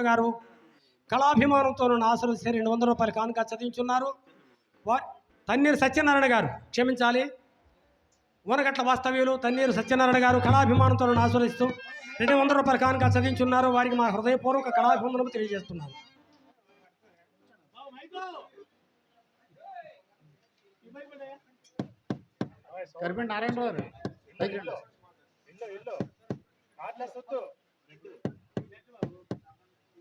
నారాయణరావు గారు కళాభిమానంతో నన్ను ఆశ్రయిస్తే రెండు వందల రూపాయలు కానుక చదివించున్నారు. వా తన్నీరు సత్యనారాయణ గారు క్షమించాలి. ఊనగట్ల వాస్తవ్యులు తన్నీరు సత్యనారాయణ గారు కళాభిమానంతో నన్ను ఆశ్రయిస్తూ రెండు వందల రూపాయలు కానుక చదివించున్నారు. వారికి మా హృదయపూర్వక కళాభివందనం తెలియజేస్తున్నాను. కరిపెండి నారాయణరావు గారు.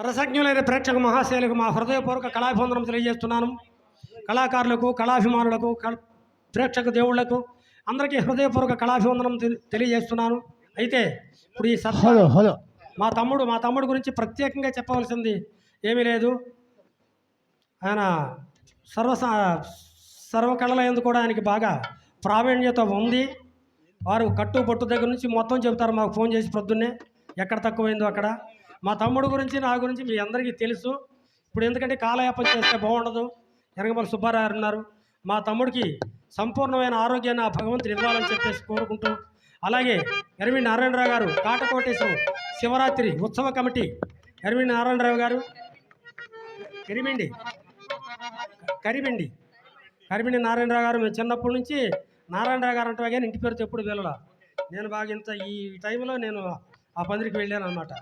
రసజ్ఞులైన ప్రేక్షక మహాశైలకు మా హృదయపూర్వక కళాభివందనం తెలియజేస్తున్నాను. కళాకారులకు కళాభిమానులకు కళ ప్రేక్షక దేవుళ్ళకు అందరికీ హృదయపూర్వక కళాభివందనం తెలి- తెలియజేస్తున్నాను. అయితే ఇప్పుడు ఈ హలో మా తమ్ముడు మా తమ్ముడు గురించి ప్రత్యేకంగా చెప్పవలసింది ఏమీ లేదు. ఆయన సర్వ సర్వకళల ఎందు కూడా ఆయనకి బాగా ప్రావీణ్యత ఉంది. వారు కట్టు బొట్టు దగ్గర నుంచి మొత్తం చెబుతారు. మాకు ఫోన్ చేసి ప్రొద్దున్నే ఎక్కడ తక్కువైందో అక్కడ. మా తమ్ముడు గురించి నా గురించి మీ అందరికీ తెలుసు. ఇప్పుడు ఎందుకంటే కాలయాపం చేస్తే బాగుండదు. ఎనగమల సుబ్బారావు ఉన్నారు. మా తమ్ముడికి సంపూర్ణమైన ఆరోగ్యాన్ని ఆ భగవంతుడు ఇవ్వాలని చెప్పేసి కోరుకుంటూ అలాగే ఎరవి నారాయణరావు గారు కాటకోటేశ్వరం శివరాత్రి ఉత్సవ కమిటీ. ఎరవి నారాయణరావు గారు కరిమిండి కరిమిండి కరిమిండి నారాయణరావు గారు మేము చిన్నప్పటి నుంచి నారాయణరావు గారు అంటే కానీ ఇంటి పేరుతో ఎప్పుడు వెళ్ళడా నేను బాగా ఇంత ఈ టైంలో నేను ఆ పందిరికి వెళ్ళాను అనమాట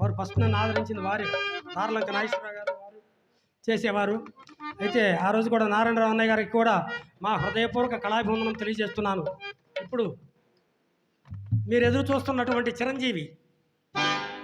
వారు ఫస్ట్ నన్ను ఆదరించింది వారే. తారలంక నాగేశ్వరరావు గారు వారు చేసేవారు. అయితే ఆ రోజు కూడా నారాయణరావు అన్నయ్య గారికి కూడా మా హృదయపూర్వక కళాభివందనం తెలియజేస్తున్నాను. ఇప్పుడు మీరు ఎదురు చూస్తున్నటువంటి చిరంజీవి